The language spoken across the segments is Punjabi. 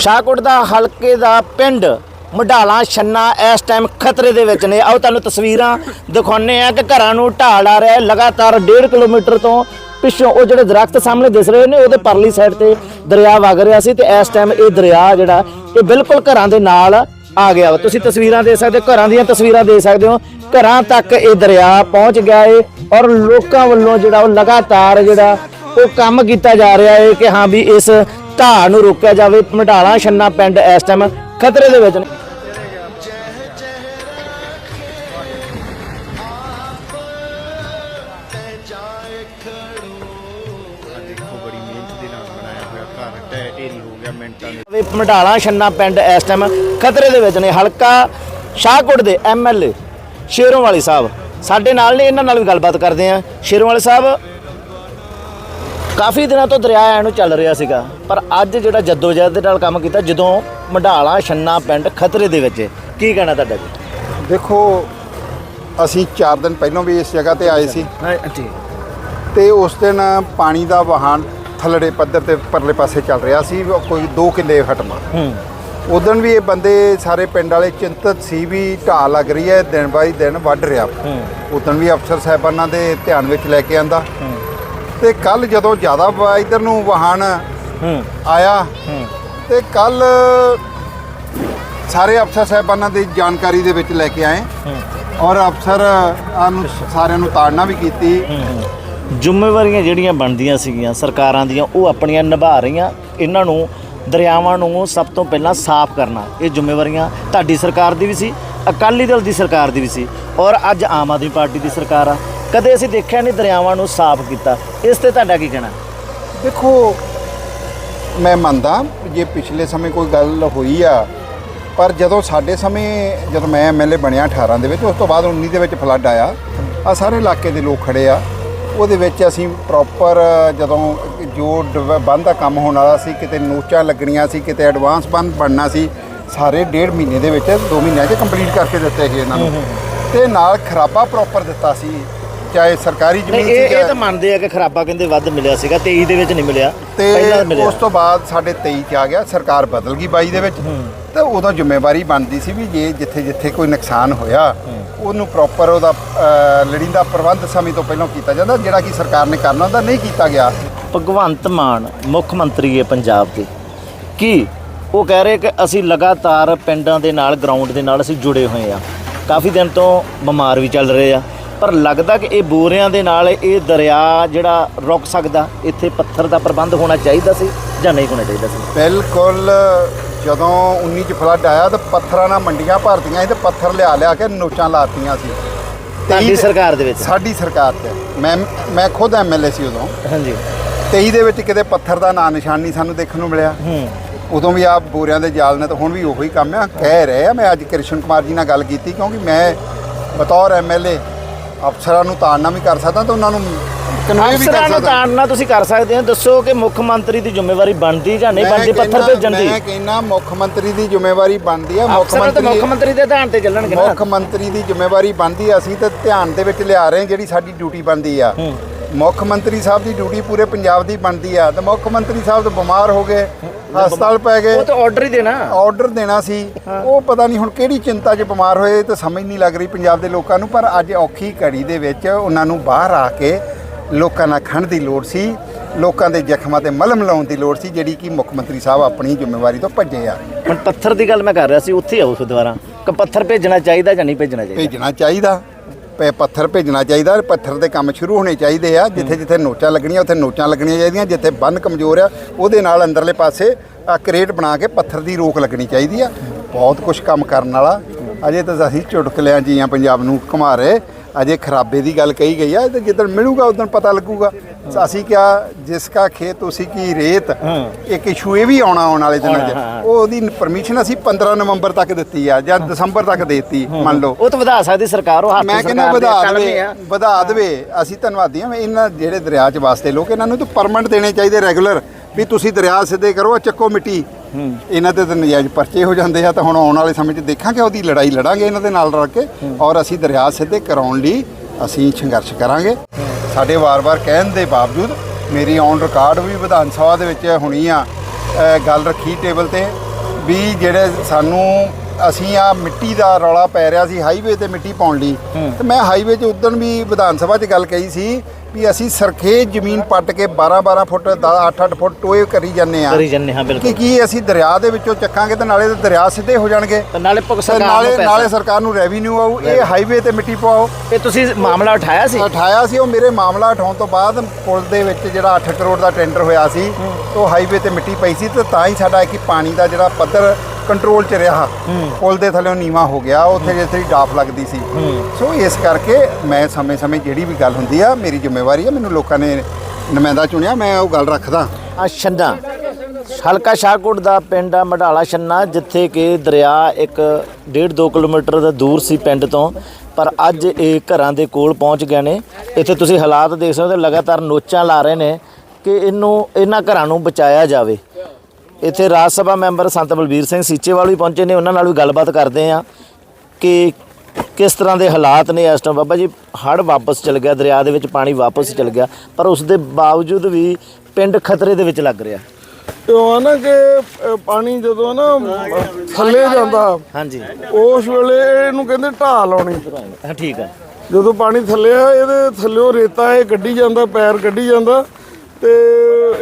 ਸ਼ਾਹਕੋਟ ਦਾ ਹਲਕੇ ਦਾ ਪਿੰਡ ਮਢਾਲਾ ਛੰਨਾ ਇਸ ਟਾਈਮ ਖਤਰੇ ਦੇ ਵਿੱਚ ਨੇ। ਆਓ ਤੁਹਾਨੂੰ ਤਸਵੀਰਾਂ ਦਿਖਾਉਂਦੇ ਆ ਕਿ ਘਰਾਂ ਨੂੰ ਢਾਲ ਆ ਰਿਹਾ ਲਗਾਤਾਰ 1.5 ਕਿਲੋਮੀਟਰ ਤੋਂ ਪਿੱਛੋਂ ਉਹ ਜਿਹੜੇ ਦਰਖਤ ਸਾਹਮਣੇ ਦਿਸ ਰਹੇ ਨੇ, ਉਹਦੇ ਪਰਲੀ ਸਾਈਡ ਤੇ ਦਰਿਆ ਵਗ ਰਿਹਾ ਸੀ ਤੇ ਇਸ ਟਾਈਮ ਇਹ ਦਰਿਆ ਜਿਹੜਾ, ਇਹ ਬਿਲਕੁਲ ਘਰਾਂ ਦੇ ਨਾਲ ਆ ਗਿਆ ਵਾ। ਤੁਸੀਂ ਤਸਵੀਰਾਂ ਦੇ ਸਕਦੇ ਹੋ, ਘਰਾਂ ਦੀਆਂ ਤਸਵੀਰਾਂ ਦੇ ਸਕਦੇ ਹੋ। ਘਰਾਂ ਤੱਕ ਇਹ ਦਰਿਆ ਪਹੁੰਚ ਗਿਆ ਏ ਔਰ ਲੋਕਾਂ ਵੱਲੋਂ ਜਿਹੜਾ ਉਹ ਲਗਾਤਾਰ ਜਿਹੜਾ ਉਹ ਕੰਮ ਕੀਤਾ ਜਾ ਰਿਹਾ ਏ ਕਿ ਹਾਂ ਵੀ ਇਸ ਢਾਹ ਨੂੰ ਰੋਕਿਆ ਜਾਵੇ ਮਢਾਲਾ ਛੰਨਾ ਪਿੰਡ ਇਸ ਟਾਈਮ ਖਤਰੇ ਦੇ ਵਿੱਚ ਨੇ। ਵੀ ਮਢਾਲਾ ਛੰਨਾ ਪਿੰਡ ਇਸ ਟਾਈਮ ਖਤਰੇ ਦੇ ਵਿੱਚ ਨੇ। ਹਲਕਾ ਸ਼ਾਹਕੋਟ ਦੇ ਐਮਐਲਏ ਸ਼ੇਰੋਂ ਵਾਲੀ ਸਾਹਿਬ। ਸਾਡੇ ਨਾਲ ਨੇ ਇਹਨਾਂ ਨਾਲ ਵੀ ਗੱਲਬਾਤ ਕਰਦੇ ਆ ਸ਼ੇਰੋਂ ਵਾਲੇ ਸਾਹਿਬ ਕਾਫੀ ਦਿਨਾਂ ਤੋਂ ਦਰਿਆ ਐ ਨੂੰ ਚੱਲ ਰਿਹਾ ਸੀਗਾ ਪਰ ਅੱਜ ਜਿਹੜਾ ਜਦੋਜਹਿਦ ਦੇ ਨਾਲ ਕੰਮ ਕੀਤਾ ਜਦੋਂ ਮਢਾਲਾ ਛੰਨਾ ਪਿੰਡ ਖਤਰੇ ਦੇ ਵਿੱਚ ਹੈ। ਕੀ ਕਹਿਣਾ ਤੁਹਾਡਾ ਜੀ? ਦੇਖੋ ਅਸੀਂ 4 ਦਿਨ ਪਹਿਲਾਂ ਵੀ ਇਸ ਜਗ੍ਹਾ ਤੇ ਆਏ ਸੀ। ਹਾਂ ਜੀ। ਤੇ ਉਸ ਦਿਨ ਪਾਣੀ ਦਾ ਵਹਾਨ ਥੱਲੜੇ ਪੱਧਰ ਤੇ ਪਰਲੇ ਪਾਸੇ ਚੱਲ ਰਿਹਾ ਸੀ ਉਹ ਕੋਈ 2 ਕਿੱਲੇ ਹਟਮਾ ਹੂੰ। ਉਦੋਂ ਵੀ ਇਹ ਬੰਦੇ ਸਾਰੇ ਪਿੰਡ ਵਾਲੇ ਚਿੰਤਤ ਸੀ ਵੀ ਢਾਹ ਲੱਗ ਰਹੀ ਹੈ ਦਿਨ ਬਾਈ ਦਿਨ ਵੱਢ ਰਿਹਾ। ਹੂੰ। ਉਦੋਂ ਵੀ ਅਫਸਰ ਸਾਹਿਬਾਨਾਂ ਦੇ ਧਿਆਨ ਵਿੱਚ ਲੈ ਕੇ ਆਂਦਾ। ਤੇ ਕੱਲ ਜਦੋਂ ਜ਼ਿਆਦਾ ਇੱਧਰ ਨੂੰ ਵਹਾਨ ਆਇਆ ਤੇ ਕੱਲ ਸਾਰੇ ਅਫਸਰ ਸਾਹਿਬਾਨਾਂ ਦੀ ਜਾਣਕਾਰੀ ਦੇ ਵਿੱਚ ਲੈ ਕੇ ਆਏ ਔਰ ਅਫਸਰ ਨੂੰ ਸਾਰਿਆਂ ਨੂੰ ਤਾੜਨਾ ਵੀ ਕੀਤੀ। ਜ਼ਿੰਮੇਵਾਰੀਆਂ ਜਿਹੜੀਆਂ ਬਣਦੀਆਂ ਸੀਗੀਆਂ ਸਰਕਾਰਾਂ ਦੀਆਂ ਉਹ ਆਪਣੀਆਂ ਨਿਭਾ ਰਹੀਆਂ। ਇਹਨਾਂ ਨੂੰ ਦਰਿਆਵਾਂ ਨੂੰ ਸਭ ਤੋਂ ਪਹਿਲਾਂ ਸਾਫ਼ ਕਰਨਾ। ਇਹ ਜ਼ਿੰਮੇਵਾਰੀਆਂ ਤੁਹਾਡੀ ਸਰਕਾਰ ਦੀ ਵੀ ਸੀ ਅਕਾਲੀ ਦਲ ਦੀ ਸਰਕਾਰ ਦੀ ਵੀ ਸੀ। ਔਰ ਅੱਜ ਆਮ ਆਦਮੀ ਪਾਰਟੀ ਦੀ ਸਰਕਾਰ ਆ। ਕਦੇ ਅਸੀਂ ਦੇਖਿਆ ਨਹੀਂ ਦਰਿਆਵਾਂ ਨੂੰ ਸਾਫ਼ ਕੀਤਾ। ਇਸ ਤੇ ਤੁਹਾਡਾ ਕੀ ਕਹਿਣਾ? ਦੇਖੋ ਮੈਂ ਮੰਨਦਾ ਜੇ ਪਿਛਲੇ ਸਮੇਂ ਕੋਈ ਗੱਲ ਹੋਈ ਆ ਪਰ ਜਦੋਂ ਸਾਡੇ ਸਮੇਂ ਜਦੋਂ ਮੈਂ ਐਮਐਲਏ ਬਣਿਆ 18 ਦੇ ਵਿੱਚ ਉਸ ਤੋਂ ਬਾਅਦ 19 ਦੇ ਵਿੱਚ ਫਲੱਡ ਆਇਆ। ਆ ਸਾਰੇ ਇਲਾਕੇ ਦੇ ਲੋਕ ਖੜੇ ਆ। ਉਹਦੇ ਵਿੱਚ ਅਸੀਂ ਪ੍ਰੋਪਰ ਜਦੋਂ ਜੋ ਬੰਦ ਦਾ ਕੰਮ ਹੋਣ ਵਾਲਾ ਸੀ ਕਿਤੇ ਨੋਚਾਂ ਲੱਗਣੀਆਂ ਸੀ ਕਿਤੇ ਐਡਵਾਂਸ ਬੰਦ ਬਣਨਾ ਸੀ ਸਾਰੇ ਡੇਢ ਮਹੀਨੇ ਦੇ ਵਿੱਚ 2 ਮਹੀਨਿਆਂ 'ਚ ਕੰਪਲੀਟ ਕਰਕੇ ਦਿੱਤੇ ਗਏ ਇਹਨਾਂ ਨੂੰ। ਤੇ ਨਾਲ ਖਰਾਬਾ ਪ੍ਰੋਪਰ ਦਿੱਤਾ ਸੀ। ਚਾਹੇ ਸਰਕਾਰੀ ਜ਼ਮੀਨ ਇਹ ਸੀ ਇਹ ਤਾਂ ਮੰਨਦੇ ਆ ਕਿ ਖਰਾਬਾ ਕਹਿੰਦੇ ਵੱਧ ਮਿਲਿਆ ਸੀਗਾ 23 ਦੇ ਵਿੱਚ ਨਹੀਂ ਮਿਲਿਆ ਤੇ ਪਹਿਲਾਂ ਮਿਲਿਆ। ਉਸ ਤੋਂ ਬਾਅਦ ਸਾਡੇ 23 ਚ ਆ ਗਿਆ ਸਰਕਾਰ ਬਦਲ ਗਈ 22 ਦੇ ਵਿੱਚ। ਤੇ ਉਦੋਂ ਜ਼ਿੰਮੇਵਾਰੀ ਬਣਦੀ ਸੀ ਵੀ ਜੇ ਜਿੱਥੇ ਜਿੱਥੇ ਕੋਈ ਨੁਕਸਾਨ ਹੋਇਆ ਉਹਨੂੰ ਪ੍ਰੋਪਰ ਉਹਦਾ ਅ, ਲੜੀਂਦਾ ਪ੍ਰਬੰਧ ਸਮੇਂ ਤੋਂ ਪਹਿਲਾਂ ਕੀਤਾ ਜਾਂਦਾ ਜਿਹੜਾ ਕਿ ਸਰਕਾਰ ਨੇ ਕਰਨਾ ਹੁੰਦਾ ਨਹੀਂ ਕੀਤਾ ਗਿਆ। ਭਗਵੰਤ ਮਾਨ ਮੁੱਖ ਮੰਤਰੀ ਹੈ ਪੰਜਾਬ ਦੇ ਕੀ ਉਹ ਕਹਿ ਰਹੇ ਕਿ ਅਸੀਂ ਲਗਾਤਾਰ ਪਿੰਡਾਂ ਦੇ ਨਾਲ ਗਰਾਊਂਡ ਦੇ ਨਾਲ ਅਸੀਂ ਜੁੜੇ ਹੋਏ ਆ ਕਾਫੀ ਦਿਨ ਤੋਂ ਬਿਮਾਰ ਵੀ ਚੱਲ ਰਹੇ ਆ। ਪਰ ਲੱਗਦਾ ਕਿ ਇਹ ਬੋਰਿਆਂ ਦੇ ਨਾਲ ਇਹ ਦਰਿਆ ਜਿਹੜਾ ਰੁਕ ਸਕਦਾ ਇੱਥੇ ਪੱਥਰ ਦਾ ਪ੍ਰਬੰਧ ਹੋਣਾ ਚਾਹੀਦਾ ਸੀ ਜਾਂ ਨਹੀਂ ਹੋਣਾ ਚਾਹੀਦਾ ਸੀ? ਬਿਲਕੁਲ ਜਦੋਂ 19 ਚ ਫਲੱਡ ਆਇਆ ਤਾਂ ਪੱਥਰਾਂ ਨਾਲ ਮੰਡੀਆਂ ਭਰਤੀਆਂ ਸੀ ਤੇ ਪੱਥਰ ਲਿਆ ਲਿਆ ਕੇ ਨੋਚਾਂ ਲਾਤੀਆਂ ਸੀ। ਤੇਈ- ਸਰਕਾਰ ਦੇ ਵਿੱਚ? ਸਾਡੀ ਸਰਕਾਰ ਤੇ। ਮੈਂ ਮੈਂ ਖੁਦ ਐਮਐਲਏ ਸੀ ਉਦੋਂ। ਹਾਂਜੀ। 23 ਦੇ ਵਿੱਚ ਕਿਤੇ ਪੱਥਰ ਦਾ ਨਾਂ ਨਿਸ਼ਾਨ ਨਹੀਂ ਸਾਨੂੰ ਦੇਖਣ ਨੂੰ ਮਿਲਿਆ। ਹੂੰ। ਉਦੋਂ ਵੀ ਆ ਬੋਰਿਆਂ ਦੇ ਜਾਲ ਨੇ ਤਾਂ ਹੁਣ ਵੀ ਉਹੀ ਕੰਮ ਆ। ਕਹਿ ਰਹੇ ਆ ਮੈਂ ਅੱਜ ਕ੍ਰਿਸ਼ਨ ਕੁਮਾਰ ਜੀ ਨਾਲ ਗੱਲ ਕੀਤੀ ਕਿਉਂਕਿ ਮੈਂ ਬਤੌਰ ਐਮਐਲਏ ਅਫਸਰਾਂ ਨੂੰ ਤਾੜਨਾ ਵੀ ਕਰ ਸਕਦਾ ਤਾਂ ਉਹਨਾਂ ਨੂੰ ਕਨਵੇ ਵੀ ਅਫਸਰਾਂ ਕਰ ਨੂੰ ਸਕਦਾ। ਤਾੜਨਾ ਤੁਸੀਂ ਕਰ ਸਕਦੇ ਹੋ। ਦੱਸੋ ਕਿ ਮੁੱਖ ਮੰਤਰੀ ਦੀ ਜ਼ਿੰਮੇਵਾਰੀ ਬਣਦੀ ਜਾਂ ਨਹੀਂ ਮੈਂ ਬਣਦੀ? ਪੱਥਰ ਕਹਿੰਦਾ- ਭੇਜਣ ਦੀ। ਮੈਂ ਕਹਿੰਦਾ ਮੁੱਖ ਮੰਤਰੀ ਦੀ ਜ਼ਿੰਮੇਵਾਰੀ ਬਣਦੀ ਆ। ਮੁੱਖ ਅਫਸਰ ਤਾਂ ਮੁੱਖ ਮੰਤਰੀ ਮੰਤਰੀ ਦੇ ਧਿਆਨ ਤੇ ਚੱਲਣਗੇ ਨਾ। ਮੁੱਖ ਮੰਤਰੀ ਦੀ ਜ਼ਿੰਮੇਵਾਰੀ ਬਣਦੀ ਆ। ਅਸੀਂ ਤਾਂ ਧਿਆਨ ਦੇ ਵਿੱਚ ਲਿਆ ਰਹੇ ਹਾਂ ਜਿਹੜੀ ਸਾਡੀ ਡਿਊਟੀ ਬਣਦੀ ਆ। ਮੁੱਖ ਮੰਤਰੀ ਸਾਹਿਬ ਦੀ ਡਿਊਟੀ ਪੂਰੇ ਪੰਜਾਬ ਦੀ ਬਣਦੀ ਆ। ਤੇ ਮੁੱਖ ਮੰਤਰੀ ਸਾਹਿਬ ਤਾਂ ਬਿਮਾਰ ਹੋ ਗਏ। ਹਸਪਤਾਲ ਪੈ ਗਏ। ਉਹ ਤਾਂ ਆਰਡਰ ਹੀ ਦੇਣਾ। ਆਰਡਰ ਦੇਣਾ ਸੀ। ਉਹ ਪਤਾ ਨਹੀਂ ਹੁਣ ਕਿਹੜੀ ਚਿੰਤਾ 'ਚ ਬਿਮਾਰ ਹੋਏ ਤੇ ਸਮਝ ਨਹੀਂ ਲੱਗ ਰਹੀ ਪੰਜਾਬ ਦੇ ਲੋਕਾਂ ਨੂੰ ਪਰ ਅੱਜ ਔਖੀ ਘੜੀ ਦੇ ਵਿੱਚ ਉਹਨਾਂ ਨੂੰ ਬਾਹਰ ਆ ਕੇ ਲੋਕਾਂ ਨਾਲ ਖੜਨ ਦੀ ਲੋੜ ਸੀ। ਲੋਕਾਂ ਦੇ ਜ਼ਖਮਾਂ ਤੇ ਮਲਮ ਲਾਉਣ ਦੀ ਲੋੜ ਸੀ ਜਿਹੜੀ ਕਿ ਮੁੱਖ ਮੰਤਰੀ ਸਾਹਿਬ ਆਪਣੀ ਜ਼ਿੰਮੇਵਾਰੀ ਤੋਂ ਭੱਜੇ ਆ। ਹੁਣ ਪੱਥਰ ਦੀ ਗੱਲ ਮੈਂ ਕਰ ਰਿਹਾ ਸੀ ਉੱਥੇ ਆਓ ਦੁਬਾਰਾ ਕਿ ਪੱਥਰ ਭੇਜਣਾ ਚਾਹੀਦਾ ਜਾਂ ਨਹੀਂ ਭੇਜਣਾ ਚਾਹੀਦਾ? ਭੇਜਣਾ ਚਾਹੀਦਾ। ਪ ਪੱਥਰ ਭੇਜਣਾ ਚਾਹੀਦਾ ਪੱਥਰ ਦੇ ਕੰਮ ਸ਼ੁਰੂ ਹੋਣੇ ਚਾਹੀਦੇ ਆ, ਜਿੱਥੇ ਜਿੱਥੇ ਨੋਚਾਂ ਲੱਗਣੀਆਂ, ਉੱਥੇ ਨੋਚਾਂ ਲੱਗਣੀਆਂ ਚਾਹੀਦੀਆਂ, ਜਿੱਥੇ ਬੰਨ ਕਮਜ਼ੋਰ ਆ, ਉਹਦੇ ਨਾਲ ਅੰਦਰਲੇ ਪਾਸੇ ਆ ਕਰੇਟ ਬਣਾ ਕੇ ਪੱਥਰ ਦੀ ਰੋਕ ਲੱਗਣੀ ਚਾਹੀਦੀ ਆ। ਬਹੁਤ ਕੁਝ ਕੰਮ ਕਰਨ ਵਾਲਾ। ਅਜੇ ਤਾਂ ਅਸੀਂ ਚੁਟਕਲਿਆਂ ਜੀਆਂ ਪੰਜਾਬ ਨੂੰ ਘੁਮਾ ਰਹੇ। ਅਜੇ ਖਰਾਬੇ ਦੀ ਗੱਲ ਕਹੀ ਗਈ ਆ ਤੇ ਜਿੱਦਣ ਮਿਲੂਗਾ ਉਦੋਂ ਪਤਾ ਲੱਗੂਗਾ। ਅਸੀਂ ਕਿਹਾ ਜਿਸ ਕਾ ਖੇਤ ਉਸੇ ਕੀ ਰੇਤ ਇੱਕ ਇਸ਼ੂ ਇਹ ਵੀ ਆਉਣਾ ਆਉਣ ਵਾਲੇ ਦਿਨਾਂ 'ਚ। ਉਹ ਉਹਦੀ ਪਰਮਿਸ਼ਨ ਅਸੀਂ 15 ਨਵੰਬਰ ਤੱਕ ਦਿੱਤੀ ਆ ਜਾਂ ਦਸੰਬਰ ਤੱਕ ਦੇਤੀ ਮੰਨ ਲਓ। ਉਹ ਤਾਂ ਵਧਾ ਸਕਦੀ ਸਰਕਾਰ ਉਹ ਹੱਥ ਮੈਂ ਕਹਿੰਦਾ ਸਰਕਾਰ ਦੇ ਵਧਾ ਦੇਵੇ ਆ। ਵਧਾ ਦੇਵੇ। ਅਸੀਂ ਧੰਨਵਾਦੀ ਹਾਂ ਇਹਨਾਂ ਜਿਹੜੇ ਦਰਿਆ 'ਚ ਵਾਸਤੇ ਲੋਕ ਇਹਨਾਂ ਨੂੰ ਤਾਂ ਪਰਮਨੈਂਟ ਦੇਣੇ ਚਾਹੀਦੇ ਰੈਗੂਲਰ ਵੀ ਤੁਸੀਂ ਦਰਿਆ ਸਿੱਧੇ ਕਰੋ ਚੱਕੋ ਮਿੱਟੀ। ਇਹਨਾਂ ਤੇ ਤਾਂ ਨਜਾਇਜ਼ ਪਰਚੇ ਹੋ ਜਾਂਦੇ ਆ ਤਾਂ ਹੁਣ ਆਉਣ ਵਾਲੇ ਸਮੇਂ 'ਚ ਦੇਖਾਂਗੇ ਉਹਦੀ ਲੜਾਈ ਲੜਾਂਗੇ ਇਹਨਾਂ ਦੇ ਨਾਲ ਰਲ ਕੇ ਔਰ ਅਸੀਂ ਦਰਿਆ ਸਿੱਧੇ ਕਰਾਉਣ ਲਈ ਅਸੀਂ ਸੰਘਰਸ਼ ਕਰਾਂਗੇ। ਸਾਡੇ ਵਾਰ-ਵਾਰ ਕਹਿਣ ਦੇ ਬਾਵਜੂਦ ਮੇਰੀ ਔਨ ਰਿਕਾਰਡ ਵੀ ਵਿਧਾਨ ਸਭਾ ਦੇ ਵਿੱਚ ਹੁਣੀ ਆ ਗੱਲ ਰੱਖੀ ਟੇਬਲ ਤੇ ਵੀ ਜਿਹੜੇ ਸਾਨੂੰ ਅਸੀਂ ਆ ਮਿੱਟੀ ਦਾ ਰੌਲਾ ਪੈ ਰਿਹਾ ਸੀ ਹਾਈਵੇ ਤੇ ਮਿੱਟੀ ਪਾਉਣ ਲਈ। ਤੇ ਮੈਂ ਹਾਈਵੇ 'ਚ ਉਦੋਂ ਵੀ ਵਿਧਾਨ ਸਭਾ 'ਚ ਗੱਲ ਕਹੀ ਸੀ ਵੀ ਅਸੀਂ ਸਰਖੇ ਜ਼ਮੀਨ ਪੱਟ ਕੇ 12 12 ਫੁੱਟ 8 8 ਫੁੱਟ ਟੋਏ ਕਰੀ ਜਾਂਦੇ ਆ ਕਰੀ ਜੰਨੇ ਹਾਂ ਕਿ ਬਿਲਕੁਲ। ਕੀ ਅਸੀਂ ਦਰਿਆ ਦੇ ਵਿੱਚੋਂ ਚੱਕਾਂਗੇ ਤੇ ਨਾਲੇ ਤੇ ਦਰਿਆ ਸਿੱਧੇ ਹੋ ਜਾਣਗੇ। ਤੇ ਨਾਲੇ ਭੁਗਤ ਤੇ ਸਰਕਾਰ ਨਾਲੇ ਨੂੰ ਨਾਲੇ ਪੈਸਾ। ਸਰਕਾਰ ਨੂੰ ਰੈਵਨਿਊ ਆਊ ਇਹ ਹਾਈਵੇ ਤੇ ਮਿੱਟੀ ਪਵਾਓ। ਇਹ ਤੁਸੀਂ ਮਾਮਲਾ ਉਠਾਇਆ ਸੀ? ਉਠਾਇਆ ਸੀ ਉਹ ਮੇਰੇ ਮਾਮਲਾ ਉਠਾਉਣ ਤੋਂ ਬਾਅਦ ਪੁਲ ਦੇ ਵਿੱਚ ਜਿਹੜਾ 8 ਕਰੋੜ ਦਾ ਟੈਂਡਰ ਹੋਇਆ ਸੀ ਉਹ ਹਾਈਵੇ ਤੇ ਮਿੱਟੀ ਪਈ ਸੀ ਤੇ ਤਾਂ ਹੀ ਸਾਡਾ ਕਿ ਪਾਣੀ ਦਾ ਜਿਹੜਾ ਪੱਧਰ ਕੰਟਰੋਲ 'ਚ ਰਿਹਾ ਪੁਲ ਦੇ ਥੱਲੇ ਨੀਵਾ ਹੋ ਗਿਆ ਉੱਥੇ ਜਿਸ ਤਰੀ ਡਾਫ ਲੱਗਦੀ ਸੀ। ਸੋ ਇਸ ਕਰਕੇ ਮੈਂ ਸਮੇਂ-ਸਮੇਂ ਜਿਹੜੀ ਵੀ ਗੱਲ ਹੁੰਦੀ ਆ ਮੇਰੀ ਜ਼ਿੰਮੇਵਾਰੀ ਆ ਮੈਨੂੰ ਲੋਕਾਂ ਨੇ ਨੁਮਾਇੰਦਾ ਚੁਣਿਆ ਮੈਂ ਉਹ ਗੱਲ ਰੱਖਦਾ। ਆ ਛੰਨਾ। ਹਲਕਾ ਸ਼ਾਹਕੋਟ ਦਾ ਪਿੰਡ ਆ ਮਢਾਲਾ ਛੰਨਾ ਜਿੱਥੇ ਕਿ ਦਰਿਆ ਇੱਕ 1.5 2 ਕਿਲੋਮੀਟਰ ਦਾ ਦੂਰ ਸੀ ਪਿੰਡ ਤੋਂ ਪਰ ਅੱਜ ਇਹ ਘਰਾਂ ਦੇ ਕੋਲ ਪਹੁੰਚ ਗਏ ਨੇ। ਇੱਥੇ ਤੁਸੀਂ ਹਾਲਾਤ ਦੇਖ ਸਕਦੇ ਹੋ ਲਗਾਤਾਰ ਨੋਚਾਂ ਲਾ ਰਹੇ ਨੇ ਕਿ ਇਹਨੂੰ ਇਹਨਾਂ ਘਰਾਂ ਨੂੰ ਬਚਾਇਆ ਜਾਵੇ। ਇੱਥੇ ਰਾਜ ਸਭਾ ਮੈਂਬਰ ਸੰਤ ਬਲਬੀਰ ਸਿੰਘ ਸੀਚੇਵਾਲ ਵੀ ਪਹੁੰਚੇ ਨੇ ਉਹਨਾਂ ਨਾਲ ਵੀ ਗੱਲਬਾਤ ਕਰਦੇ ਆ ਕਿ ਕਿਸ ਤਰ੍ਹਾਂ ਦੇ ਹਾਲਾਤ ਨੇ ਇਸ ਟਾਈਮ ਬਾਬਾ ਜੀ ਹੜ੍ਹ ਵਾਪਸ ਚਲ ਗਿਆ ਦਰਿਆ ਦੇ ਵਿੱਚ ਪਾਣੀ ਵਾਪਸ ਚਲ ਗਿਆ ਪਰ ਉਸ ਦੇ ਬਾਵਜੂਦ ਵੀ ਪਿੰਡ ਖਤਰੇ ਦੇ ਵਿੱਚ ਲੱਗ ਰਿਹਾ। ਉਹ ਆ ਨਾ ਕਿ ਪਾਣੀ ਜਦੋਂ ਨਾ ਥੱਲੇ ਜਾਂਦਾ ਹਾਂਜੀ। ਉਸ ਵੇਲੇ ਇਹਨੂੰ ਕਹਿੰਦੇ ਢਾਹ ਲਾਉਣੀ। ਹਾਂ ਠੀਕ ਹੈ ਜਦੋਂ ਪਾਣੀ ਥੱਲੇ ਆ ਇਹਦੇ ਥੱਲੇੋਂ ਰੇਤਾ ਇਹ ਕੱਢੀ ਜਾਂਦਾ ਪੈਰ ਕੱਢੀ ਜਾਂਦਾ ਤੇ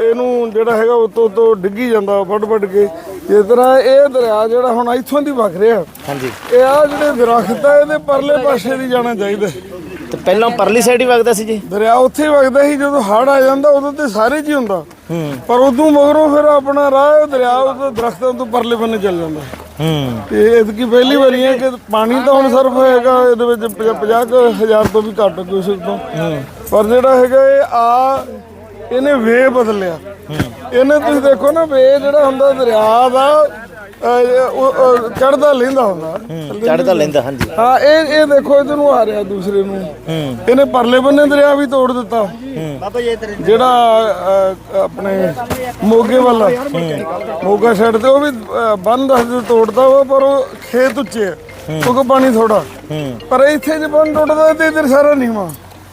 ਇਹਨੂੰ ਜਿਹੜਾ ਹੈਗਾ ਉਤੋਂ ਤੋਂ ਡਿੱਗੀ ਜਾਂਦਾ ਵੱਡ ਵੱਡ ਕੇ। ਜਿਸ ਤਰ੍ਹਾਂ ਇਹ ਦਰਿਆ ਜਿਹੜਾ ਹੁਣ ਇੱਥੋਂ ਦੀ ਵਗ ਰਿਹਾ। ਹਾਂਜੀ। ਇਹ ਆ ਜਿਹੜੇ ਦਰਖਤ ਆ ਇਹਦੇ ਪਰਲੇ ਪਾਸੇ ਦੀ ਜਾਣਾ ਚਾਹੀਦਾ। ਤੇ ਪਹਿਲਾਂ ਪਰਲੀ ਸਾਈਡ ਹੀ ਵਗਦਾ ਸੀ ਜੀ? ਦਰਿਆ ਉੱਥੇ ਵਗਦਾ ਸੀ ਜਦੋਂ ਹੜ੍ਹ ਆ ਜਾਂਦਾ ਉਦੋਂ ਤੇ ਸਾਰੇ ਹੀ ਹੁੰਦਾ। ਪਰ ਉਦੋਂ ਮਗਰੋਂ ਫਿਰ ਆਪਣਾ ਰਾਹ ਦਰਿਆ ਉਹ ਦਰਖਤਾਂ ਤੋਂ ਪਰਲੇ ਬੰਨੇ ਚੱਲ ਜਾਂਦਾ। ਹੂੰ। ਤੇ ਇਤਕੀ ਪਹਿਲੀ ਵਾਰੀ ਹੈ ਕਿ ਪਾਣੀ ਤਾਂ ਹੁਣ ਸਰਫ ਹੋਏਗਾ ਇਹਦੇ ਵਿੱਚ 50 ਹਜ਼ਾਰ ਤੋਂ ਵੀ ਘੱਟ ਕੁਛ ਤੋਂ। ਪਰ ਜਿਹੜਾ ਹੈਗਾ ਇਹ ਆ ਇਹਨੇ ਵੇ ਬਦਲਿਆ। ਇਹਨੇ ਤੁਸੀਂ ਦੇਖੋ ਨਾ ਵੇ ਜਿਹੜਾ ਹੁੰਦਾ ਦਰਿਆ ਦਾ ਚੜਦਾ ਲੈਂਦਾ ਹੁੰਦਾ। ਚੜਦਾ ਲੈਂਦਾ ਹਾਂਜੀ। ਹਾਂ ਇਹ ਇਹ ਦੇਖੋ ਇਧਰ ਨੂੰ ਆ ਰਿਹਾ ਦੂਸਰੇ ਨੂੰ। ਇਹਨੇ ਪਰਲੇ ਬੰਨੇ ਦਰਿਆ ਵੀ ਤੋੜ ਦਿੱਤਾ। ਜਿਹੜਾ ਆਪਣੇ ਮੋਗੇ ਵਾਲਾ ਮੋਗਾ ਸਾਈਡ ਤੇ ਉਹ ਵੀ ਅ, ਬੰਨ ਦੱਸਦੇ ਤੋੜਦਾ ਵਾ ਪਰ ਉਹ ਖੇਤ ਉੱਚੇ ਕਿਉਂਕਿ ਪਾਣੀ ਥੋੜਾ ਪਰ ਇੱਥੇ ਜੇ ਬੰਨ ਟੁੱਟਦਾ ਤੇ ਇਧਰ ਸਾਰਾ ਨੀਵਾ।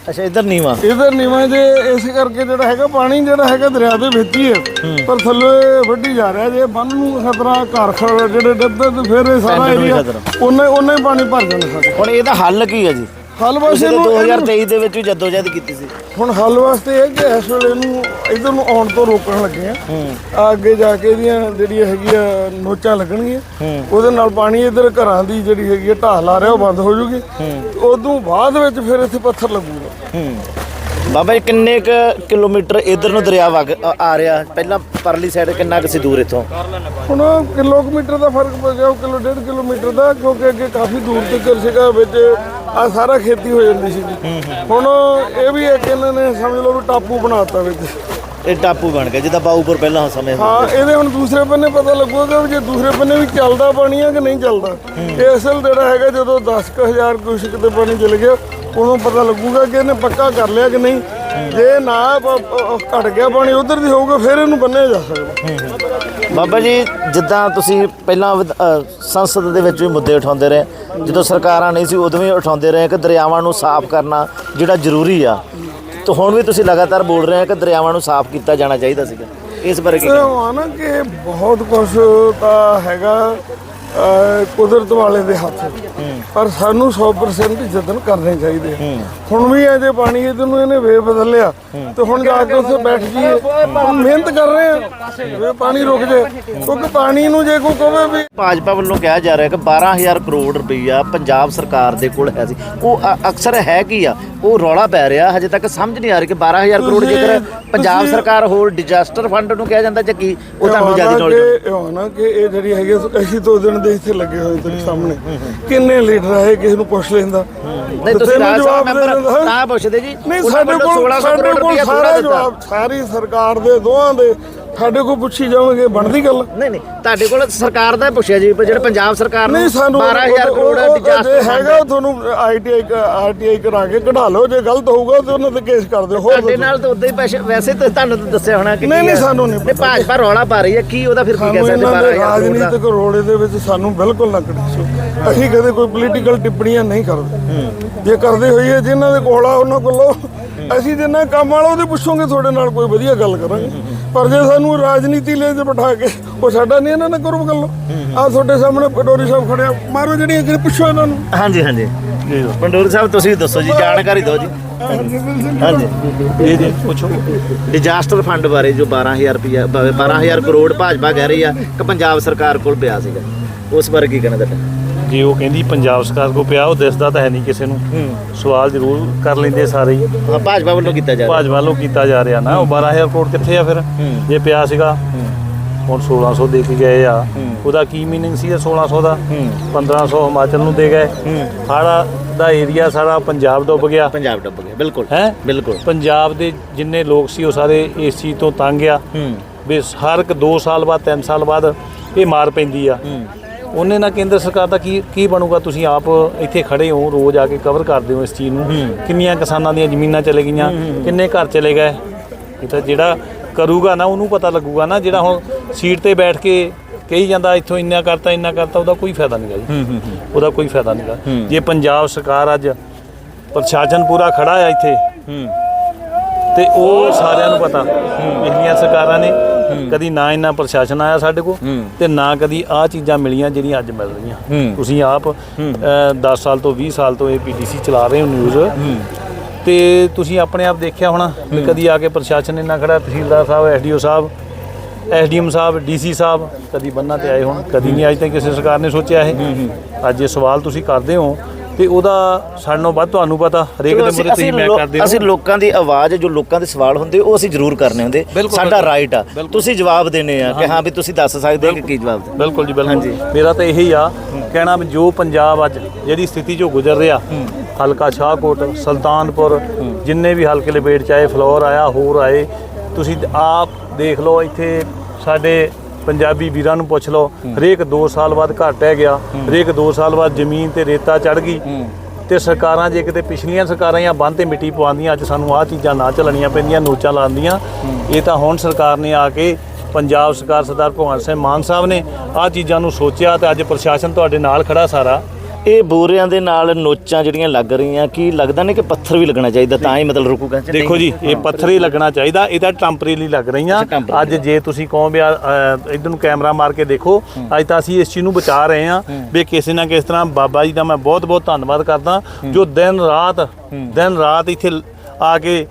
ਅੱਛਾ ਇੱਧਰ ਨੀਵਾ? ਇਧਰ ਨੀਵਾ ਜੇ ਇਸੇ ਕਰਕੇ ਜਿਹੜਾ ਹੈਗਾ ਪਾਣੀ ਜਿਹੜਾ ਹੈਗਾ ਦਰਿਆ ਦੇ ਵਿੱਚ ਹੀ ਹੈ। ਪਰ ਥੱਲੇ ਵੱਢੀ ਜਾ ਰਿਹਾ ਜੇ ਬੰਨ ਨੂੰ ਖਤਰਾ ਘਰ ਖੜ ਜਿਹੜੇ ਡੱਬੇ ਤੇ ਫਿਰ ਇਹ ਸਾਰਾ ਏਰੀਆ। ਉਹਨੇ ਉਹਨੇ ਪਾਣੀ ਭਰ ਜਾਣਾ ਸਾਡਾ ਹੁਣ ਇਹਦਾ ਹੱਲ ਕੀ ਹੈ ਜੀ? ਹੱਲ ਬਸ ਇਹਨੂੰ 2023 ਦੇ ਵਿੱਚ ਵੀ ਜਦੋਜਹਿਦ ਕੀਤੀ ਸੀ। ਹੁਣ ਹੱਲ ਵਾਸਤੇ ਇਹ ਕਿ ਇਸ ਵੇਲੇ ਨੂੰ ਇਧਰ ਨੂੰ ਆਉਣ ਤੋਂ ਰੋਕਣ ਲੱਗੇ ਆ। ਆ ਅੱਗੇ ਜਾ ਕੇ ਇਹਦੀਆਂ ਜਿਹੜੀਆਂ ਹੈਗੀਆਂ ਨੋਚਾਂ ਲੱਗਣਗੀਆਂ ਉਹਦੇ ਨਾਲ ਪਾਣੀ ਇਧਰ ਘਰਾਂ ਦੀ ਜਿਹੜੀ ਹੈਗੀ ਆ ਢਾਹ ਲਾ ਰਿਹਾ ਉਹ ਬੰਦ ਹੋ ਜੂਗੀ। ਉਦੋਂ ਬਾਅਦ ਵਿੱਚ ਫਿਰ ਇੱਥੇ ਪੱਥਰ ਲੱਗੂਗਾ। ਹੂੰ। ਬਾਬਾ ਜੀ ਕਿੰਨੇ ਕ ਕਿਲੋਮੀਟਰ ਇੱਧਰ ਨੂੰ ਦਰਿਆ ਵਗ ਆ- ਆ ਰਿਹਾ? ਪਹਿਲਾਂ ਪਰਲੀ ਸਾਈਡ ਕਿੰਨਾ ਕੁ ਸੀ ਦੂਰ ਇੱਥੋਂ? ਹੁਣ ਕਿਲੋਮੀਟਰ ਦਾ ਫ਼ਰਕ ਪੈ ਗਿਆ ਉਹ ਕਿਲੋ ਡੇਢ ਕਿਲੋਮੀਟਰ ਦਾ ਕਿਉਂਕਿ ਅੱਗੇ ਕਾਫੀ ਦੂਰ ਤੱਕ ਸੀਗਾ ਵਿੱਚ ਆ ਸਾਰਾ ਖੇਤੀ ਹੋ ਜਾਂਦੀ ਸੀ। ਹੁਣ ਇਹ ਵੀ ਇੱਕ ਇਹਨਾਂ ਨੇ ਸਮਝ ਲਓ ਵੀ ਟਾਪੂ ਬਣਾਤਾ ਵਿੱਚ। ਇਹ ਟਾਪੂ ਬਣ ਗਿਆ ਜਿੱਦਾਂ ਬਾਊਪੁਰ ਪਹਿਲਾਂ ਸਮੇਂ ਹੁੰਦਾ ਹਾਂ ਇਹਦੇ ਹੁਣ ਦੂਸਰੇ ਬੰਨੇ ਪਤਾ ਲੱਗੂਗਾ ਵੀ ਜੇ ਦੂਸਰੇ ਬੰਨੇ ਵੀ ਚੱਲਦਾ ਪਾਣੀ ਆ ਕਿ ਨਹੀਂ ਚੱਲਦਾ। ਇਹ ਅਸਲ ਜਿਹੜਾ ਹੈਗਾ ਜਦੋਂ 10000 ਕੁਸ਼ਕ ਤੇ ਪਾਣੀ ਚਲ ਗਿਆ ਉਦੋਂ ਪਤਾ ਲੱਗੂਗਾ ਕਿ ਇਹਨੇ ਪੱਕਾ ਕਰ ਲਿਆ ਕਿ ਨਹੀਂ। ਜੇ ਨਾ ਘਟ ਗਿਆ ਪਾਣੀ ਉਧਰ ਦੀ ਹੋਊਗਾ ਫਿਰ ਇਹਨੂੰ ਬੰਨਿਆ ਜਾ ਸਕਦਾ। ਬਾਬਾ ਜੀ ਜਿੱਦਾਂ ਤੁਸੀਂ ਪਹਿਲਾਂ ਸੰਸਦ ਦੇ ਵਿੱਚ ਵੀ ਮੁੱਦੇ ਉਠਾਉਂਦੇ ਰਹੇ ਜਦੋਂ ਸਰਕਾਰਾਂ ਨਹੀਂ ਸੀ ਉਦੋਂ ਵੀ ਉਠਾਉਂਦੇ ਰਹੇ ਕਿ ਦਰਿਆਵਾਂ ਨੂੰ ਸਾਫ਼ ਕਰਨਾ ਜਿਹੜਾ ਜ਼ਰੂਰੀ ਆ। ਤੇ ਹੁਣ ਵੀ ਤੁਸੀਂ ਲਗਾਤਾਰ ਬੋਲ ਰਹੇ ਆ ਕਿ ਦਰਿਆਵਾਂ ਨੂੰ ਸਾਫ਼ ਕੀਤਾ ਜਾਣਾ ਚਾਹੀਦਾ ਸੀਗਾ। ਇਸ ਬਾਰੇ ਕੀ ਆ ਨਾ ਕਿ ਬਹੁਤ ਕੁਝ ਤਾਂ ਹੈਗਾ। ਕੁਦਰਤ ਵਾਲੇ ਦੇ ਹੱਥ। ਪਰ ਸਾਨੂੰ 100% ਯਤਨ ਕਰਨੇ ਚਾਹੀਦੇ ਆ। ਹੁਣ ਵੀ ਜੇ ਪਾਣੀ ਇਹਦੇ ਨੂੰ ਇਹਨੇ ਵੇ ਬਦਲਿਆ। ਤੇ ਹੁਣ ਜਾ ਕੇ ਉੱਥੇ ਬੈਠ ਜੀਏ ਹੁਣ ਮਿਹਨਤ ਕਰ ਰਹੇ ਆ। ਵੇ ਪਾਣੀ ਰੁਕ ਜੇ। ਕਿਉਂਕਿ ਪਾਣੀ ਨੂੰ ਜੇ ਕੋਈ ਕਹੇ ਵੀ ਭਾਜਪਾ ਵੱਲੋਂ ਕਿਹਾ ਜਾ ਰਿਹਾ ਕਿ 12000 ਕਰੋੜ ਰੁਪਈਆ ਪੰਜਾਬ ਸਰਕਾਰ ਦੇ ਕੋਲ ਹੈ ਸੀ। ਉਹ ਅ- ਅਕਸਰ ਹੈ ਕੀ ਆ? ਉਹ ਰੌਲਾ ਪੈ ਰਿਹਾ। ਹਜੇ ਤੱਕ ਸਮਝ ਨਹੀਂ ਆ ਰਹੀ ਕਿ 12000 ਕਰੋੜ ਤੁਸੀਂ- ਜੇਕਰ ਪੰਜਾਬ ਤੁਸੀਂ- ਸਰਕਾਰ ਹੋਰ ਡਿਜ਼ਾਸਟਰ ਫੰਡ ਨੂੰ ਕਿਹਾ ਜਾਂਦਾ ਜਾਂ ਕੀ? ਉਹ ਤੁਹਾਨੂੰ ਜ਼ਿਆਦਾ ਨੌਲੇਜ ਇਹ ਹੋਣਾ ਕਿ ਇਹ ਜਿਹੜੀ ਹੈਗੀ ਆ, ਅਸੀਂ ਦੋ ਦਿਨ ਦੇ ਇੱਥੇ ਲੱਗੇ ਹੋਏ ਤੇਰੇ ਸਾਹਮਣੇ ਕਿੰਨੇ ਲੀਡਰ ਆਏ ਕਿਸੇ ਨੂੰ ਪੁੱਛ ਲੈਂਦਾ ਨਹੀਂ ਤੁਸੀਂ ਰਾਜ ਸਭਾ ਮੈਂਬਰ। ਤਾਂ ਪੁੱਛਦੇ ਜੀ ਨਹੀਂ ਸਾਡੇ ਕੋਲ 1600 ਸਾਡੇ ਕੋਲ ਸਾਰਾ। ਜਵਾਬ ਸਾਰੀ ਸਰਕਾਰ ਦੇ ਦੋਹਾਂ ਦੇ ਸਾਡੇ ਕੋਲ ਪੁੱਛੀ ਜਾਓਗੇ ਬਣਦੀ ਗੱਲ? ਨਹੀਂ ਨਹੀਂ ਤੁਹਾਡੇ ਕੋਲ ਸਰਕਾਰ ਦਾ ਪੁੱਛਿਆ ਜੀ ਜਿਹੜਾ ਪੰਜਾਬ ਸਰਕਾਰ ਨੂੰ ਨਹੀਂ ਸਾਨੂੰ 12000 ਉਹ- ਕਰੋੜ fund ਹੈਗਾ ਤੁਹਾਨੂੰ ਆਈਟੀਆਈ ਆਰਟੀਆਈ ਕਰਾ ਕੇ ਕਢਾ ਲਓ ਜੇ ਗਲਤ ਹੋਊਗਾ ਤੇ ਉਹਨਾਂ ਤੇ ਕੇਸ ਕਰ ਦਿਓ ਹੋਰ ਤੁਹਾਡੇ। ਨਾਲ ਤਾਂ ਉਦਾਂ ਹੀ ਪੈਸੇ ਵੈਸੇ ਤਾਂ ਤੁਹਾਨੂੰ ਤਾਂ ਦੱਸਿਆ ਹੋਣਾ ਕਿ ਨਹੀਂ, ਨਹੀਂ। ਸਾਨੂੰ ਨਹੀਂ ਨਹੀਂ ਭਾਜਪਾ ਰੌਲਾ ਪਾ ਰਹੀ ਹੈ ਕੀ ਉਹਦਾ ਫਿਰ ਕੀ ਕਹਿ ਸਕਦੇ ਇਹਨਾਂ ਦੇ 12000 ਕਰੋੜ ਦਾ? ਰਾਜਨੀਤਿਕ ਰੋਲੇ ਦੇ ਵਿੱਚ ਸਾਨੂੰ ਬਿਲਕੁਲ ਨਾ ਕਢੀਸੋ ਅਸੀਂ ਕਦੇ ਕੋਈ ਪੋਲੀਟੀਕਲ ਟਿੱਪਣੀਆਂ ਨਹੀਂ ਕਰਦੇ। ਜੇ ਕਰਦੇ ਹੋਈਏ ਜਿਨ੍ਹਾਂ ਦੇ ਕੋਲ ਆ ਉਹਨਾਂ ਕੋਲੋਂ ਅਸੀਂ ਜਿੰਨਾ ਕੰਮ ਵਾਲਾ ਉਹਦੇ ਪੁੱਛੋਗੇ ਤੁਹਾਡੇ ਨਾਲ ਕੋਈ ਵਧੀਆ ਗੱਲ ਕਰਾਂਗੇ। ਪਰ ਜੇ ਸਾਨੂੰ ਰਾਜਨੀਤੀ ਲੈ ਕੇ ਬਿਠਾ ਕੇ ਉਹ ਸਾਡਾ ਨਹੀਂ ਇਹਨਾਂ ਨੇ ਕਰੋ ਗੱਲ ਆ ਤੁਹਾਡੇ ਸਾਹਮਣੇ ਪਟੋਰੀ ਸਾਹਿਬ ਖੜਿਆ ਮਾਰੋ ਜਿਹੜੀਆਂ ਅੱਗੇ ਪੁੱਛੋ ਇਹਨਾਂ ਨੂੰ। ਹਾਂਜੀ ਹਾਂਜੀ। ਪੰਡੋਰ ਸਾਹਿਬ ਤੁਸੀਂ ਦੱਸੋ ਜੀ ਜਾਣਕਾਰੀ ਦਿਓ ਜੀ। ਹਾਂਜੀ। ਜੀ ਜੀ ਪੁੱਛੋ। ਡਿਜ਼ਾਸਟਰ ਫੰਡ ਬਾਰੇ ਜੋ 12000 ਰੁਪਇਆ 12000 ਕਰੋੜ ਭਾਜਪਾ ਕਹਿ ਰਹੀ ਆ ਕਿ ਪੰਜਾਬ ਸਰਕਾਰ ਕੋਲ ਪਿਆ ਸੀਗਾ। ਉਸ ਬਾਰੇ ਕੀ ਕਹਿਣਾ ਤੁਹਾਡਾ ਜੀ ਉਹ ਕਹਿੰਦੀ ਪੰਜਾਬ ਸਰਕਾਰ ਕੋ ਪਿਆ ਉਹ ਦਿਸਦਾ ਤਾਂ ਹੈ ਨਹੀਂ ਕਿਸੇ ਨੂੰ। ਸਵਾਲ ਜ਼ਰੂਰ ਕਰ ਲੈਂਦੇ ਸਾਰੇ ਹੀ। ਹਾਂ ਭਾਜਪਾ ਵੱਲੋਂ ਕੀਤਾ ਜਾ ਰਿਹਾ। ਭਾਜਪਾ ਵੱਲੋਂ ਕੀਤਾ ਜਾ ਰਿਹਾ ਨਾ ਉਹ 12000 ਕਰੋੜ ਕਿੱਥੇ ਆ ਫਿਰ? ਜੇ ਪਿਆ ਸੀਗਾ ਹੁਣ 1600 ਦੇ ਕੇ ਗਏ ਆ। ਉਹਦਾ ਕੀ ਮੀਨਿੰਗ ਸੀ ਇਹ 1600 ਦਾ? 1500 ਹਿਮਾਚਲ ਨੂੰ ਦੇ ਗਏ। ਸਾਡਾ ਦਾ ਏਰੀਆ ਸਾਰਾ ਪੰਜਾਬ ਡੁੱਬ ਗਿਆ। ਪੰਜਾਬ ਡੁੱਬ ਗਿਆ ਬਿਲਕੁਲ। ਹੈ? ਬਿਲਕੁਲ। ਪੰਜਾਬ ਦੇ ਜਿੰਨੇ ਲੋਕ ਸੀ ਉਹ ਸਾਰੇ ਇਸ ਚੀਜ਼ ਤੋਂ ਤੰਗ ਆ। ਵੀ ਹਰ ਇੱਕ 2 ਸਾਲ ਬਾਅਦ 3 ਸਾਲ ਬਾਅਦ ਇਹ ਮਾਰ ਪੈਂਦੀ ਆ। ਉਹਨੇ ਨਾ ਕੇਂਦਰ ਸਰਕਾਰ ਦਾ ਕੀ ਕੀ ਬਣੂਗਾ? ਤੁਸੀਂ ਆਪ ਇੱਥੇ ਖੜੇ ਹੋ ਰੋਜ਼ ਆ ਕੇ ਕਵਰ ਕਰਦੇ ਹੋ ਇਸ ਚੀਜ਼ ਨੂੰ। ਕਿੰਨੀਆਂ ਕਿਸਾਨਾਂ ਦੀਆਂ ਜ਼ਮੀਨਾਂ ਚਲੇ ਗਈਆਂ? ਕਿੰਨੇ ਘਰ ਚਲੇ ਗਏ? ਇਹ ਤਾਂ ਜਿਹੜਾ ਕਰੂਗਾ ਨਾ ਉਹਨੂੰ ਪਤਾ ਲੱਗੂਗਾ ਨਾ ਜਿਹੜਾ ਹੁਣ ਸੀਟ ਤੇ ਬੈਠ ਕੇ ਕਹੀ ਜਾਂਦਾ ਇੱਥੋਂ ਇੰਨਾ ਕਰਤਾ ਇੰਨਾ ਕਰਤਾ ਉਹਦਾ ਕੋਈ ਫਾਇਦਾ ਨਹੀਂਗਾ ਜੀ। ਉਹਦਾ ਕੋਈ ਫਾਇਦਾ ਨਹੀਂਗਾ ਜੇ ਪੰਜਾਬ ਸਰਕਾਰ ਅੱਜ ਪ੍ਰਸ਼ਾਸਨ ਪੂਰਾ ਖੜਾ ਆ ਇੱਥੇ ਤੇ ਉਹ ਸਾਰਿਆਂ ਨੂੰ ਪਤਾ। ਪਿਛਲੀਆਂ ਸਰਕਾਰਾਂ ਨੇ ਕਦੀ ਨਾ ਇੰਨਾ ਪ੍ਰਸ਼ਾਸਨ ਆਇਆ ਸਾਡੇ ਕੋਲ ਤੇ ਨਾ ਕਦੀ ਆ ਚੀਜ਼ਾਂ ਮਿਲੀਆਂ ਜਿਹੜੀਆਂ ਅੱਜ ਮਿਲ ਰਹੀਆਂ। ਤੁਸੀਂ ਆਪ 10 ਸਾਲ ਤੋਂ 20 ਸਾਲ ਤੋਂ ਇਹ ਪੀਡੀਸੀ ਚਲਾ ਰਹੇ ਹੋ ਨਿਊਜ਼ ਤੇ ਤੁਸੀਂ ਆਪਣੇ ਆਪ ਦੇਖਿਆ ਹੋਣਾ ਕਦੀ ਆ ਕੇ ਪ੍ਰਸ਼ਾਸਨ ਇੰਨਾ ਖੜਾ ਤਹਿਸੀਲਦਾਰ ਸਾਹਿਬ ਐਸਡੀਓ ਸਾਹਿਬ ਐਸਡੀਐਮ ਸਾਹਿਬ ਡੀਸੀ ਸਾਹਿਬ ਕਦੀ ਬੰਨਾ ਤੇ ਆਏ ਹੋਣ ਕਦੀ ਨਹੀਂ ਅੱਜ ਤੱਕ ਕਿਸੇ ਸਰਕਾਰ ਨੇ ਸੋਚਿਆ ਇਹ। ਅੱਜ ਇਹ ਸਵਾਲ ਤੁਸੀਂ ਕਰਦੇ ਹੋ ਤੇ ਉਹਦਾ ਸਾਡੇ ਨਾਲੋਂ ਵੱਧ ਤੁਹਾਨੂੰ ਪਤਾ ਹਰੇਕ ਦੇ ਮੁਰੇ ਤੁਸੀਂ ਮੈਂ ਕਰਦੇ ਅਸੀਂ ਲੋਕਾਂ ਦੀ ਆਵਾਜ਼ ਜੋ ਲੋਕਾਂ ਦੇ ਸਵਾਲ ਹੁੰਦੇ ਉਹ ਅਸੀਂ ਜ਼ਰੂਰ ਕਰਨੇ ਹੁੰਦੇ। ਸਾਡਾ। ਰਾਈਟ ਆ। ਤੁਸੀਂ ਜਵਾਬ ਦੇਣੇ ਆ ਕਿ ਹਾਂ ਵੀ ਤੁਸੀਂ ਦੱਸ ਸਕਦੇ ਹੋ ਕਿ ਕੀ ਜਵਾਬ ਦੇ ਬਿਲਕੁਲ ਜੀ ਬਿਲਕੁਲ। ਮੇਰਾ ਤਾਂ ਇਹੀ ਆ ਕਹਿਣਾ ਵੀ ਜੋ ਪੰਜਾਬ ਅੱਜ ਜਿਹੜੀ ਸਥਿਤੀ ਚੋਂ ਗੁਜ਼ਰ ਰਿਹਾ ਹਲਕਾ ਸ਼ਾਹਕੋਟ ਸੁਲਤਾਨਪੁਰ ਜਿੰਨੇ ਵੀ ਹਲਕੇ ਲਪੇਟ ਚਾਹੇ ਫਲੋਰ ਆਇਆ ਹੋਰ ਆਏ ਤੁਸੀਂ ਆਪ ਦੇਖ ਲਓ ਇੱਥੇ ਸਾਡੇ ਪੰਜਾਬੀ ਵੀਰਾਂ ਨੂੰ ਪੁੱਛ ਲਓ ਹਰੇਕ 2 ਸਾਲ ਬਾਅਦ ਘਰ ਟਹਿ ਗਿਆ ਹਰੇਕ 2 ਸਾਲ ਬਾਅਦ ਜ਼ਮੀਨ ਤੇ ਰੇਤਾ ਚੜ ਗਈ। ਤੇ ਸਰਕਾਰਾਂ ਜੇ ਕਿਤੇ ਪਿਛਲੀਆਂ ਸਰਕਾਰਾਂ ਜਾਂ ਬੰਨ ਤੇ ਮਿੱਟੀ ਪਵਾਉਂਦੀਆਂ ਅੱਜ ਸਾਨੂੰ ਆਹ ਚੀਜ਼ਾਂ ਨਾ ਚੱਲਣੀਆਂ ਪੈਂਦੀਆਂ ਨੋਚਾਂ ਲਾਉਂਦੀਆਂ। ਇਹ ਤਾਂ ਹੁਣ ਸਰਕਾਰ ਨੇ ਆ ਕੇ ਪੰਜਾਬ ਸਰਕਾਰ ਸਰਦਾਰ ਭਗਵੰਤ ਸਿੰਘ ਮਾਨ ਸਾਹਿਬ ਨੇ ਆਹ ਚੀਜ਼ਾਂ ਨੂੰ ਸੋਚਿਆ ਤੇ ਅੱਜ ਪ੍ਰਸ਼ਾਸਨ ਤੁਹਾਡੇ ਨਾਲ ਖੜਾ ਸਾਰਾ। ਇਹ ਬੋਰਿਆਂ ਦੇ ਨਾਲ ਨੋਚਾਂ ਜਿਹੜੀਆਂ ਲੱਗ ਰਹੀਆਂ ਕੀ ਲੱਗਦਾ ਨਹੀਂ ਕਿ ਪੱਥਰ ਵੀ ਲੱਗਣਾ ਚਾਹੀਦਾ? ਤਾਂ ਹੀ ਮਤਲਬ ਰੁਕੂਗਾ। ਦੇਖੋ ਜੀ ਇਹ ਪੱਥਰ ਹੀ ਲੱਗਣਾ ਚਾਹੀਦਾ ਇਹ ਤਾਂ ਟੈਂਪਰੇਰੀ ਲੱਗ ਰਹੀਆਂ। ਅੱਜ ਜੇ ਤੁਸੀਂ ਕਹੋ ਵੀ ਇਧਰ ਨੂੰ ਕੈਮਰਾ ਮਾਰ ਕੇ ਦੇਖੋ ਅੱਜ ਤਾਂ ਅਸੀਂ ਇਸ ਚੀਜ਼ ਨੂੰ ਬਚਾ ਰਹੇ ਹਾਂ ਵੀ ਕਿਸੇ ਨਾ ਕਿਸ ਤਰ੍ਹਾਂ ਬਾਬਾ ਜੀ ਦਾ ਮੈਂ ਬਹੁਤ ਬਹੁਤ ਧੰਨਵਾਦ ਕਰਦਾ ਜੋ ਦਿਨ ਰਾਤ ਦਿਨ ਰਾਤ ਇੱਥੇ ਆ ਕੇ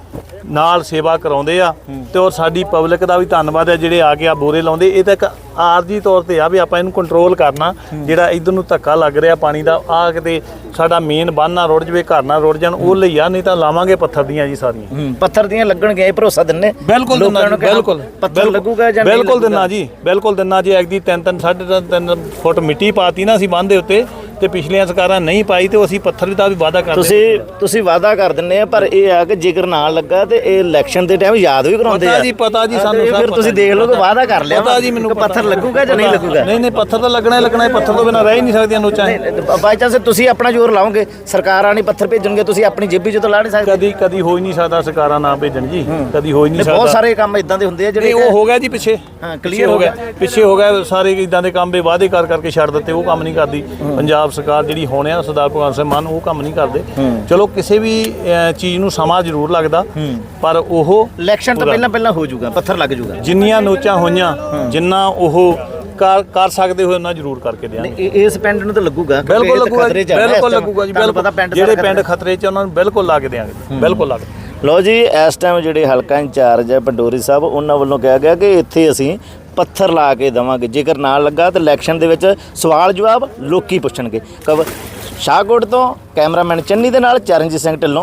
ਨਾਲ ਸੇਵਾ ਕਰਾਉਂਦੇ ਆ ਤੇ ਔਰ ਸਾਡੀ ਪਬਲਿਕ ਦਾ ਵੀ ਧੰਨਵਾਦ ਹੈ ਜਿਹੜੇ ਆ ਕੇ ਆ ਬੋਰੇ ਲਾਉਂਦੇ। ਇਹ ਤਾਂ ਇੱਕ ਆਰਜੀ ਤੌਰ ਤੇ ਆ ਵੀ ਆਪਾਂ ਇਹਨੂੰ ਕੰਟਰੋਲ ਕਰਨਾ ਜਿਹੜਾ ਇਧਰ ਨੂੰ ਧੱਕਾ ਲੱਗ ਰਿਹਾ ਪਾਣੀ ਦਾ ਆ ਕਿਤੇ ਸਾਡਾ ਮੇਨ ਬੰਨ ਰੁੜ ਜਵੇ ਘਰ ਨਾ ਰੁੜ ਜਾਣ ਉਹ ਲਈ ਆ ਨਹੀਂ ਤਾਂ ਲਾਵਾਂਗੇ ਪੱਥਰ ਦੀਆਂ ਜੀ ਸਾਰੀਆਂ। ਪੱਥਰ ਦੀਆਂ ਲੱਗਣਗੇ ਇਹ ਭਰੋਸਾ ਦਿੰਨੇ। ਬਿਲਕੁਲ ਬਿਲਕੁਲ। ਪੱਥਰ ਲੱਗੂਗਾ ਜਾਂ ਨਹੀਂ ਬਿਲਕੁਲ ਦਿੰਨਾ? ਜੀ ਬਿਲਕੁਲ ਦਿੰਨਾ ਜੀ ਤਿੰਨ ਸਾਢੇ ਤਿੰਨ ਤਿੰਨ ਫੁੱਟ ਮਿੱਟੀ ਪਾਤੀ ਨਾ ਅਸੀਂ ਬੰਨ ਦੇ ਉੱਤੇ ਤੇ ਪਿਛਲੀਆਂ ਸਰਕਾਰਾਂ ਨਹੀਂ ਪਾਈ ਤੇ ਅਸੀਂ ਪੱਥਰ ਦਾ ਵੀ ਵਾਅਦਾ ਕਰਦੇ ਤੁਸੀਂ ਤੁਸੀਂ ਵਾਅਦਾ ਕਰ ਦਿੰਨੇ ਆ ਪਰ ਇਹ ਆ ਕਿ ਜੇਕਰ ਨਾ ਲੱਗਾ ਤੇ ਇਹ ਇਲੈਕਸ਼ਨ ਦੇ ਟਾਈਮ ਯਾਦ ਵੀ ਕਰਾਉਂਦੇ ਆ। ਪਤਾ ਜੀ ਪਤਾ ਜੀ ਸਾਨੂੰ ਸਭ ਫਿਰ ਤੁਸੀਂ। ਦੇਖ ਲਓ ਕਿ ਵਾਅਦਾ ਕਰ ਲਿਆ ਪਤਾ ਜੀ ਮੈਨੂੰ ਪੱਥਰ ਲੱਗੂਗਾ ਜਾਂ ਨਹੀਂ। ਲੱਗੂਗਾ? ਨਹੀਂ ਨਹੀਂ ਪੱਥਰ ਤਾਂ ਲੱਗਣਾ ਹੀ ਲੱਗਣਾ ਹੈ ਪੱਥਰ ਤੋਂ ਬਿਨਾਂ ਰਹਿ ਹੀ ਨਹੀਂ ਸਕਦੀਆਂ ਨੋਚਾਂ ਬਾਈ ਚਾਂਸ ਤੁਸੀਂ ਆਪਣਾ ਜ਼ੋਰ ਲਾਓਗੇ ਸਰਕਾਰਾਂ ਨਹੀਂ ਪੱਥਰ ਭੇਜਣਗੇ ਤੁਸੀਂ ਆਪਣੀ ਜੇਬੀ ਚੋਂ ਤਾਂ ਲਾ ਨਹੀਂ ਸਕਦੇ। ਕਦੀ ਕਦੀ ਹੋ ਹੀ ਨਹੀਂ ਸਕਦਾ ਸਰਕਾਰਾਂ ਨਾ ਭੇਜਣ ਜੀ। ਕਦੀ ਹੋ ਹੀ ਨਹੀਂ ਸਕਦਾ ਬਹੁਤ ਸਾਰੇ ਕੰਮ ਇਦਾਂ ਦੇ ਹੁੰਦੇ ਆ ਜਿਹੜੇ ਉਹ ਹੋ ਗਿਆ ਜੀ ਪਿੱਛੇ। ਹਾਂ, clear ਹੋ ਗਿਆ। ਪਿੱਛੇ ਹੋ ਗਿਆ ਸਾਰੇ ਇਦਾਂ ਦੇ ਕੰਮ ਬੇ ਵਾਅਦੇ ਕਰ ਕਰਕੇ ਛੱਡ ਦਿੱਤੇ ਉਹ ਕੰਮ ਨਹੀਂ ਕਰਦੀ। ਪੰਜਾਬ ਸਰਕਾਰ ਜਿਹੜੀ ਹੁਣ ਆ ਸਰਦਾਰ ਭਗਵੰਤ ਸਿੰਘ ਮਾਨ ਉਹ ਕੰਮ ਨਹੀਂ ਕਰਦੇ। ਚਲੋ ਕਿਸੇ ਵੀ ਚੀਜ਼ ਨੂੰ ਸਮਾਂ ਜ਼ਰੂਰ ਲੱਗਦਾ। ਪਰ ਉਹ ਇਲੈਕਸ਼ਨ ਤੋਂ ਪਹਿਲਾਂ ਪਹਿਲਾਂ ਹੋ ਜਾਊਗਾ ਪੱਥਰ ਲੱਗ ਜਾਊਗਾ। ਜਿੰਨੀਆਂ ਨੋਚਾਂ ਹੋਈਆਂ ਜਿੰਨਾ ਉਹ ਕਰ ਕਰ ਸਕਦੇ ਹੋਏ ਉਹਨਾਂ ਜ਼ਰੂਰ ਕਰਕੇ ਦੇਾਂਗੇ ਇਸ ਪਿੰਡ ਨੂੰ ਤਾਂ ਲੱਗੂਗਾ ਬਿਲਕੁਲ ਲੱਗੂਗਾ ਬਿਲਕੁਲ। ਲੱਗੂਗਾ ਜੀ ਬਿਲਕੁਲ। ਜਿਹੜੇ ਪਿੰਡ ਖਤਰੇ 'ਚ ਉਹਨਾਂ ਨੂੰ ਬਿਲਕੁਲ ਲਾ ਕੇ ਦੇਾਂਗੇ ਬਿਲਕੁਲ ਲਾ ਕੇ। ਲੋ ਜੀ ਇਸ ਟਾਈਮ ਜਿਹੜੇ ਹਲਕਾ ਇੰਚਾਰਜ ਹੈ ਪੰਡੋਰੀ ਸਾਹਿਬ ਉਹਨਾਂ ਵੱਲੋਂ ਕਿਹਾ ਗਿਆ ਕਿ ਇੱਥੇ ਅਸੀਂ ਪੱਥਰ ਲਾ ਕੇ ਦਵਾਂਗੇ। ਜੇਕਰ ਨਾ ਲੱਗਾ ਤਾਂ ਇਲੈਕਸ਼ਨ ਦੇ ਵਿੱਚ ਸਵਾਲ ਜਵਾਬ ਲੋਕੀ ਪੁੱਛਣਗੇ। ਕਵ ਸ਼ਾਹਕੋਟ ਤੋਂ ਕੈਮਰਾਮੈਨ ਚੰਨੀ ਦੇ ਨਾਲ ਚਰਨਜੀਤ ਸਿੰਘ ਢਿੱਲੋਂ।